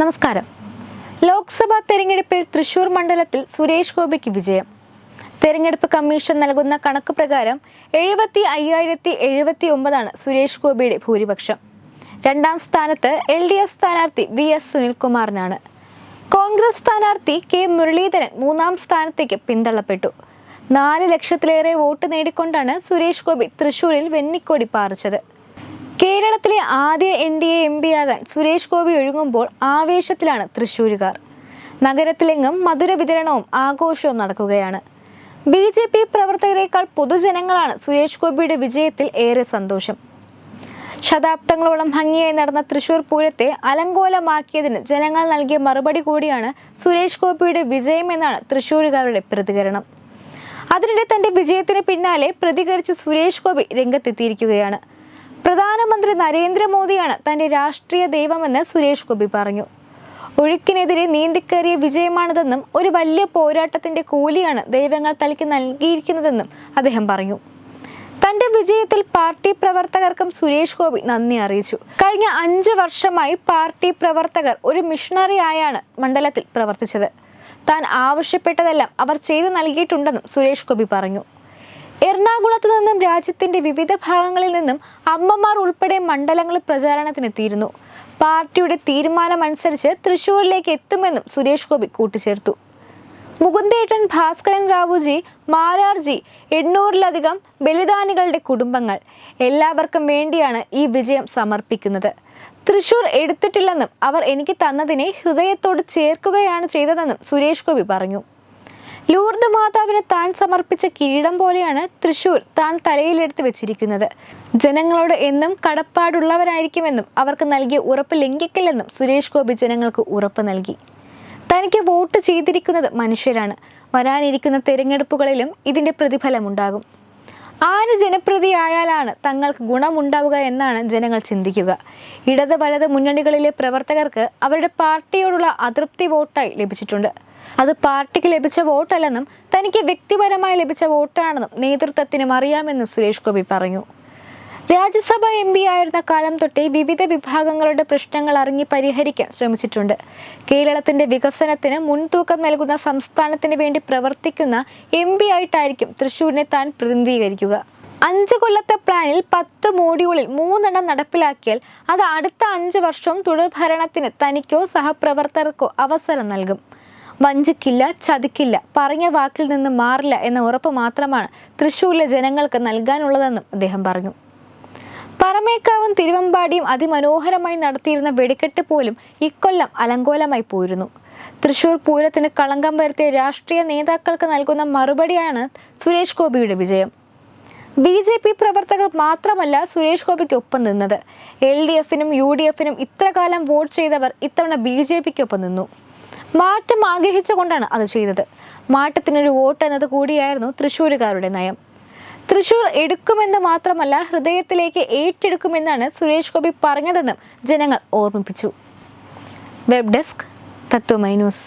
നമസ്കാരം. ലോക്സഭാ തെരഞ്ഞെടുപ്പിൽ തൃശൂർ മണ്ഡലത്തിൽ സുരേഷ് ഗോപിക്ക് വിജയം. തെരഞ്ഞെടുപ്പ് കമ്മീഷൻ നൽകുന്ന കണക്ക് പ്രകാരം എഴുപത്തി അയ്യായിരത്തി എഴുപത്തി ഒമ്പതാണ് സുരേഷ് ഗോപിയുടെ ഭൂരിപക്ഷം. രണ്ടാം സ്ഥാനത്ത് എൽ ഡി എഫ് സ്ഥാനാർത്ഥി വി എസ് സുനിൽകുമാറിനാണ്. കോൺഗ്രസ് സ്ഥാനാർത്ഥി കെ മുരളീധരൻ മൂന്നാം സ്ഥാനത്തേക്ക് പിന്തള്ളപ്പെട്ടു. നാല് ലക്ഷത്തിലേറെ വോട്ട് നേടിക്കൊണ്ടാണ് സുരേഷ് ഗോപി തൃശൂരിൽ വെന്നിക്കൊടി പാറിച്ചത്. കേരളത്തിലെ ആദ്യ എൻ ഡി എ എം പിയാകാൻ സുരേഷ് ഗോപി ഒഴുകുമ്പോൾ ആവേശത്തിലാണ് തൃശൂരുകാർ നഗരത്തിലെങ്ങും മധുര വിതരണവും ആഘോഷവും നടക്കുകയാണ്. ബി ജെ പി പ്രവർത്തകരെക്കാൾ പൊതുജനങ്ങളാണ് സുരേഷ് ഗോപിയുടെ വിജയത്തിൽ ഏറെ സന്തോഷം. ശതാബ്ദങ്ങളോളം ഭംഗിയായി നടന്ന തൃശൂർ പൂരത്തെ അലങ്കോലമാക്കിയതിന് ജനങ്ങൾ നൽകിയ മറുപടി കൂടിയാണ് സുരേഷ് ഗോപിയുടെ വിജയം എന്നാണ് തൃശൂരുകാരുടെ പ്രതികരണം. അതിനിടെ തന്റെ വിജയത്തിന് പിന്നാലെ പ്രതികരിച്ച് സുരേഷ് ഗോപി രംഗത്തെത്തിയിരിക്കുകയാണ്. പ്രധാനമന്ത്രി നരേന്ദ്രമോദിയാണ് തന്റെ രാഷ്ട്രീയ ദൈവമെന്ന് സുരേഷ് ഗോപി പറഞ്ഞു. ഒഴുക്കിനെതിരെ നീന്തിക്കേറിയ വിജയമാണിതെന്നും ഒരു വലിയ പോരാട്ടത്തിന്റെ കൂലിയാണ് ദൈവങ്ങൾ തനിക്ക് നൽകിയിരിക്കുന്നതെന്നും അദ്ദേഹം പറഞ്ഞു. തന്റെ വിജയത്തിൽ പാർട്ടി പ്രവർത്തകർക്കും സുരേഷ് ഗോപി നന്ദി അറിയിച്ചു. കഴിഞ്ഞ അഞ്ച് വർഷമായി പാർട്ടി പ്രവർത്തകർ ഒരു മിഷണറി ആയാണ് മണ്ഡലത്തിൽ പ്രവർത്തിച്ചത്. താൻ ആവശ്യപ്പെട്ടതെല്ലാം അവർ ചെയ്തു നൽകിയിട്ടുണ്ടെന്നും സുരേഷ് ഗോപി പറഞ്ഞു. എറണാകുളത്ത് നിന്നും രാജ്യത്തിന്റെ വിവിധ ഭാഗങ്ങളിൽ നിന്നും അമ്മമാർ ഉൾപ്പെടെ മണ്ഡലങ്ങളിൽ പ്രചാരണത്തിനെത്തിയിരുന്നു. പാർട്ടിയുടെ തീരുമാനമനുസരിച്ച് തൃശൂരിലേക്ക് എത്തുമെന്നും സുരേഷ് ഗോപി കൂട്ടിച്ചേർത്തു. മുകുന്ദേട്ടൻ ഭാസ്കരൻ റാവുജി മാരാർജി എണ്ണൂറിലധികം ബലിദാനികളുടെ കുടുംബങ്ങൾ എല്ലാവർക്കും വേണ്ടിയാണ് ഈ വിജയം സമർപ്പിക്കുന്നത്. തൃശൂർ എടുത്തിട്ടില്ലെന്നും അവർ എനിക്ക് തന്നതിനെ ഹൃദയത്തോട് ചേർക്കുകയാണ് ചെയ്തതെന്നും സുരേഷ് ഗോപി പറഞ്ഞു. ലൂർദ് മാതാവിന് താൻ സമർപ്പിച്ച കിരീടം പോലെയാണ് തൃശൂർ താൻ തലയിലെടുത്ത് വെച്ചിരിക്കുന്നത്. ജനങ്ങളോട് എന്നും കടപ്പാടുള്ളവരായിരിക്കുമെന്നും അവർക്ക് നൽകിയ ഉറപ്പ് ലംഘിക്കില്ലെന്നും സുരേഷ് ഗോപി ജനങ്ങൾക്ക് ഉറപ്പ് നൽകി. തനിക്ക് വോട്ട് ചെയ്തിരിക്കുന്നത് മനുഷ്യരാണ്. വരാനിരിക്കുന്ന തെരഞ്ഞെടുപ്പുകളിലും ഇതിന്റെ പ്രതിഫലമുണ്ടാകും. ആര് ജനപ്രതിയായാലാണ് തങ്ങൾക്ക് ഗുണമുണ്ടാവുക എന്നാണ് ജനങ്ങൾ ചിന്തിക്കുക. ഇടത് വലത് മുന്നണികളിലെ പ്രവർത്തകർക്ക് അവരുടെ പാർട്ടിയോടുള്ള അതൃപ്തി വോട്ടായി ലഭിച്ചിട്ടുണ്ട്. അത് പാർട്ടിക്ക് ലഭിച്ച വോട്ടല്ലെന്നും തനിക്ക് വ്യക്തിപരമായി ലഭിച്ച വോട്ടാണെന്നും നേതൃത്വത്തിനും അറിയാമെന്നും സുരേഷ് ഗോപി പറഞ്ഞു. രാജ്യസഭ എം പി ആയിരുന്ന കാലം തൊട്ടേ വിവിധ വിഭാഗങ്ങളുടെ പ്രശ്നങ്ങൾ അറിഞ്ഞ് പരിഹരിക്കാൻ ശ്രമിച്ചിട്ടുണ്ട്. കേരളത്തിന്റെ വികസനത്തിന് മുൻതൂക്കം നൽകുന്ന സംസ്ഥാനത്തിന് വേണ്ടി പ്രവർത്തിക്കുന്ന എം പി ആയിട്ടായിരിക്കും തൃശൂരിനെ താൻ പ്രതിനിധീകരിക്കുക. അഞ്ച് കൊല്ലത്തെ പ്ലാനിൽ പത്ത് മോഡ്യൂളിൽ മൂന്നെണ്ണം നടപ്പിലാക്കിയാൽ അത് അടുത്ത അഞ്ച് വർഷവും തുടർഭരണത്തിന് തനിക്കോ സഹപ്രവർത്തകർക്കോ അവസരം നൽകും. വഞ്ചിക്കില്ല ചതിക്കില്ല പറഞ്ഞ വാക്കിൽ നിന്ന് മാറില്ല എന്ന ഉറപ്പ് മാത്രമാണ് തൃശ്ശൂരിലെ ജനങ്ങൾക്ക് നൽകാനുള്ളതെന്നും അദ്ദേഹം പറഞ്ഞു. പറമേക്കാവും തിരുവമ്പാടിയും അതിമനോഹരമായി നടത്തിയിരുന്ന വെടിക്കെട്ട് പോലും ഇക്കൊല്ലം അലങ്കോലമായി പോയിരുന്നു. തൃശൂർ പൂരത്തിന് കളങ്കം വരുത്തിയ രാഷ്ട്രീയ നേതാക്കൾക്ക് നൽകുന്ന മറുപടിയാണ് സുരേഷ് ഗോപിയുടെ വിജയം. ബി ജെ പി പ്രവർത്തകർ മാത്രമല്ല സുരേഷ് ഗോപിക്ക് ഒപ്പം നിന്നത്. എൽ ഡി എഫിനും യു ഡി എഫിനും ഇത്രകാലം വോട്ട് ചെയ്തവർ ഇത്തവണ ബി ജെ പിക്കൊപ്പം നിന്നു. മാറ്റം ആഗ്രഹിച്ചുകൊണ്ടാണ് അത് ചെയ്തത്. മാറ്റത്തിനൊരു വോട്ട് എന്നത് കൂടിയായിരുന്നു തൃശ്ശൂരുകാരുടെ നയം. തൃശൂർ എടുക്കുമെന്ന് മാത്രമല്ല ഹൃദയത്തിലേക്ക് ഏറ്റെടുക്കുമെന്നാണ് സുരേഷ് ഗോപി പറഞ്ഞതെന്നും ജനങ്ങൾ ഓർമ്മിപ്പിച്ചു. Web desk Tatwamayi news.